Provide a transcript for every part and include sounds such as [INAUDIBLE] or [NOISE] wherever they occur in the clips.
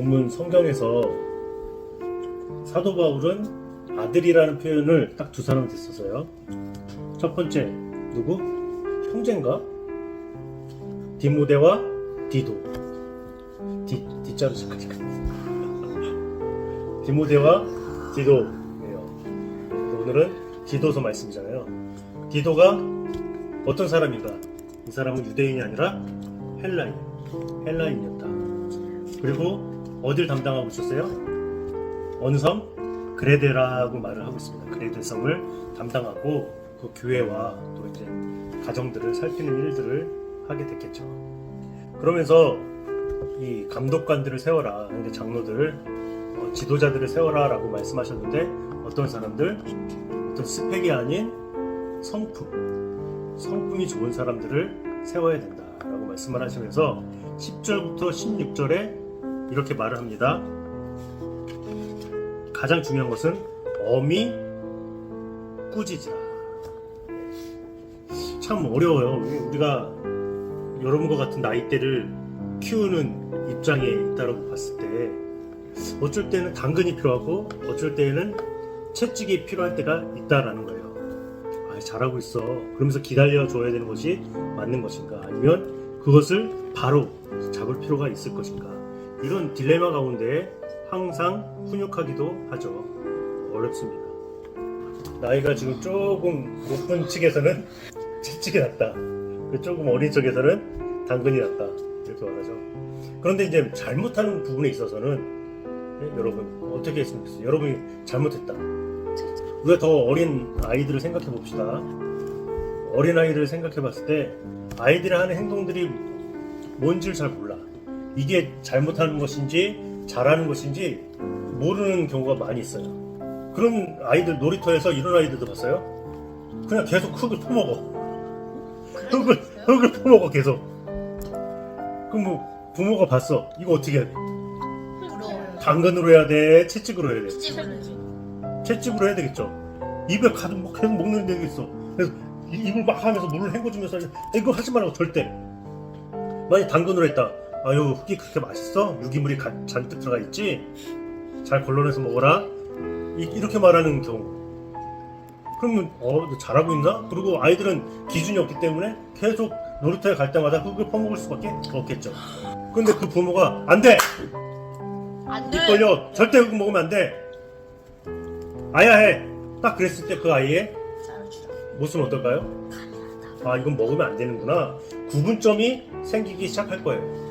본문 성경에서 사도 바울은 아들이라는 표현을 딱 두 사람한테 썼어요. 첫 번째 누구? 형제인가? 디모데와 디도. 디 디자로 시작하니까. [LAUGHS] 디모데와 디도예요. 오늘은 디도서 말씀이잖아요. 디도가 어떤 사람인가? 이 사람은 유대인이 아니라 헬라인, 헬라인이었다. 그리고 어딜 담당하고 있었어요? 어느 섬? 그레데라고 말을 하고 있습니다. 그레데 섬을 담당하고 그 교회와 또 이제 가정들을 살피는 일들을 하게 됐겠죠. 그러면서 이 감독관들을 세워라, 근데 장로들, 어, 지도자들을 세워라라고 말씀하셨는데 어떤 사람들, 어떤 스펙이 아닌 성품, 성품이 좋은 사람들을 세워야 된다라고 말씀을 하시면서 10절부터 16절에 이렇게 말을 합니다. 가장 중요한 것은 어미 꾸짖으라. 참 어려워요. 우리가 여러분과 같은 나이대를 키우는 입장에 있다고 봤을 때 어쩔 때는 당근이 필요하고 어쩔 때는 채찍이 필요할 때가 있다라는 거예요. 아, 잘하고 있어. 그러면서 기다려 줘야 되는 것이 맞는 것인가? 아니면 그것을 바로 잡을 필요가 있을 것인가? 이런 딜레마 가운데 항상 훈육하기도 하죠. 어렵습니다. 나이가 지금 조금 높은 측에서는 [LAUGHS] 채찍이 낫다. 조금 어린 쪽에서는 당근이 낫다. 이렇게 말하죠. 그런데 이제 잘못하는 부분에 있어서는 네, 여러분 어떻게 했으면 좋겠어요? 여러분이 잘못했다. 우리가 더 어린 아이들을 생각해 봅시다. 어린 아이들을 생각해 봤을 때 아이들이 하는 행동들이 뭔지를 잘 몰라. 이게 잘못하는 것인지 잘하는 것인지 모르는 경우가 많이 있어요. 그런 아이들 놀이터에서 이런 아이들도 봤어요? 그냥 계속 흙을 퍼먹어. 흙을, 흙을 퍼먹어, 계속. 그럼 뭐, 부모가 봤어. 이거 어떻게 해야 돼? 당근으로 해야 돼? 채찍으로 해야 돼? 채찍으로 해야 되겠죠. 입에 가득 뭐 계속 먹는 데 되겠어. 그래서 이- 입을 막 하면서 물을 헹궈주면서 이거 하지 말라고 절대. 만약 당근으로 했다. 아유 흙이 그렇게 맛있어? 유기물이 가- 잔뜩 들어가 있지? 잘 걸러내서 먹어라. 이, 렇게 말하는 경우. 그러면 어, 너 잘하고 있나? 그리고 아이들은 기준이 없기 때문에 계속 놀이터에 갈 때마다 흙을 퍼먹을 수밖에 없겠죠. 근데 그 부모가 안 돼! 안입 벌려! 절대 흙 먹으면 안 돼! 아야 해! 딱 그랬을 때 그 아이의. 모습은 어떨까요? 아 이건 먹으면 안 되는구나 구분점이 생기기 시작할 거예요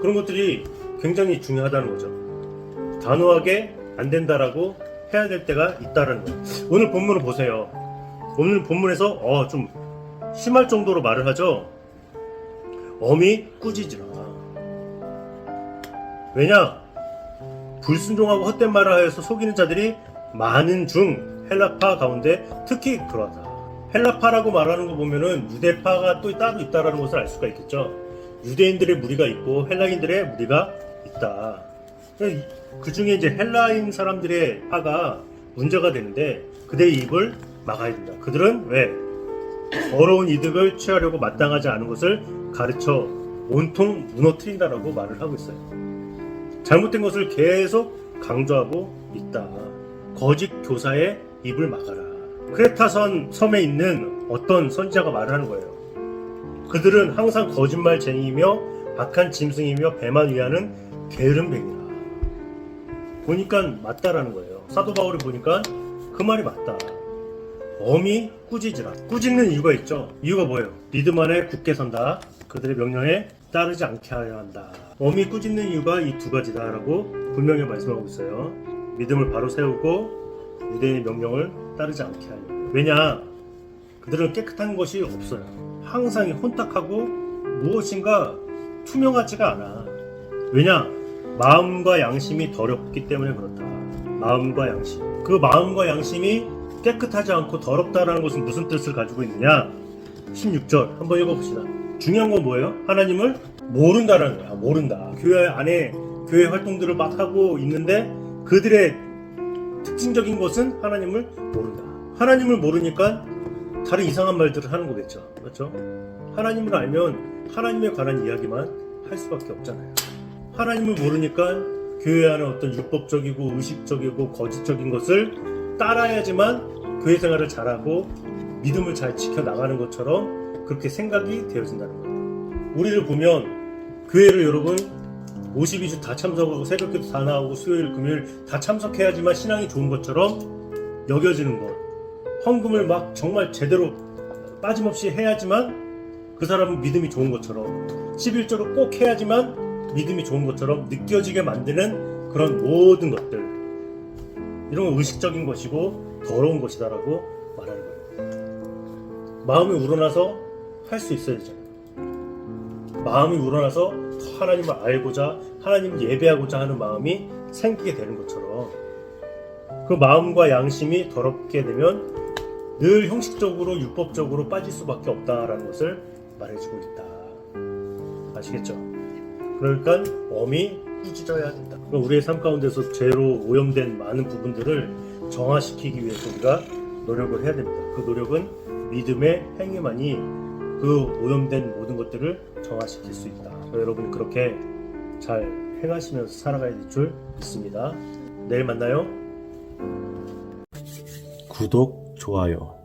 그런 것들이 굉장히 중요하다는 거죠. 단호하게 안 된다라고 해야 될 때가 있다라는 거예요. 오늘 본문을 보세요. 오늘 본문에서 어, 좀 심할 정도로 말을 하죠. 어미 꾸짖으라. 왜냐? 불순종하고 헛된 말을 하여서 속이는 자들이 많은 중 헬라파 가운데 특히 그러하다. 헬라파라고 말하는 거 보면은 유대파가 또 따로 있다라는 것을 알 수가 있겠죠. 유대인들의 무리가 있고 헬라인들의 무리가 있다. 그 중에 이제 헬라인 사람들의 파가 문제가 되는데 그들의 입을 막아야 된다. 그들은 왜 더러운 이득을 취하려고 마땅하지 않은 것을 가르쳐 온통 무너뜨린다라고 말을 하고 있어요. 잘못된 것을 계속 강조하고 있다. 거짓 교사의 입을 막아라. 크레타선 섬에 있는 어떤 선지자가 말을 하는 거예요. 그들은 항상 거짓말쟁이이며 악한 짐승이며 배만 위하는 게으름뱅이라. 보니까 맞다라는 거예요. 사도 바울이 보니까 그 말이 맞다. 어미 꾸짖으라. 꾸짖는 이유가 있죠. 이유가 뭐예요? 믿음 안에 굳게 선다. 그들의 명령에 따르지 않게 하여야 한다. 어미 꾸짖는 이유가 이 두 가지다라고 분명히 말씀하고 있어요. 믿음을 바로 세우고 유대인의 명령을 따르지 않게 하려. 왜냐? 그들은 깨끗한 것이 없어요. 항상 혼탁하고 무엇인가 투명하지가 않아. 왜냐? 마음과 양심이 더럽기 때문에 그렇다. 마음과 양심. 그 마음과 양심이 깨끗하지 않고 더럽다라는 것은 무슨 뜻을 가지고 있느냐? 16절 한번 읽어봅시다. 중요한 건 뭐예요? 하나님을 모른다라는 거야. 모른다. 교회 안에 교회 활동들을 막 하고 있는데 그들의 특징적인 것은 하나님을 모른다. 하나님을 모르니까 다른 이상한 말들을 하는 거겠죠. 그렇죠? 하나님을 알면 하나님에 관한 이야기만 할 수밖에 없잖아요. 하나님을 모르니까 교회 안에 어떤 율법적이고 의식적이고 거짓적인 것을 따라야지만 교회 생활을 잘하고 믿음을 잘 지켜 나가는 것처럼 그렇게 생각이 되어진다는 거예요. 우리를 보면 교회를 여러분 52주 다 참석하고 새벽기도 다 나오고 수요일 금요일 다 참석해야지만 신앙이 좋은 것처럼 여겨지는 것. 헌금을 막 정말 제대로 빠짐없이 해야지만 그 사람은 믿음이 좋은 것처럼 11조를 꼭 해야지만 믿음이 좋은 것처럼 느껴지게 만드는 그런 모든 것들 이런 건 의식적인 것이고 더러운 것이다라고 말하는 거예요. 마음이 우러나서 할 수 있어야 되잖아요. 마음이 우러나서 더 하나님을 알고자 하나님을 예배하고자 하는 마음이 생기게 되는 것처럼 그 마음과 양심이 더럽게 되면 늘 형식적으로 율법적으로 빠질 수밖에 없다라는 것을 말해주고 있다. 아시겠죠? 그러니까 엄히 꾸짖어야 된다. 우리의 삶 가운데서 죄로 오염된 많은 부분들을 정화시키기 위해서 우리가 노력을 해야 됩니다. 그 노력은 믿음의 행위만이 그 오염된 모든 것들을 정화시킬 수 있다. 여러분이 그렇게 잘 행하시면서 살아가야 될 줄 믿습니다. 내일 만나요. 구독, 좋아요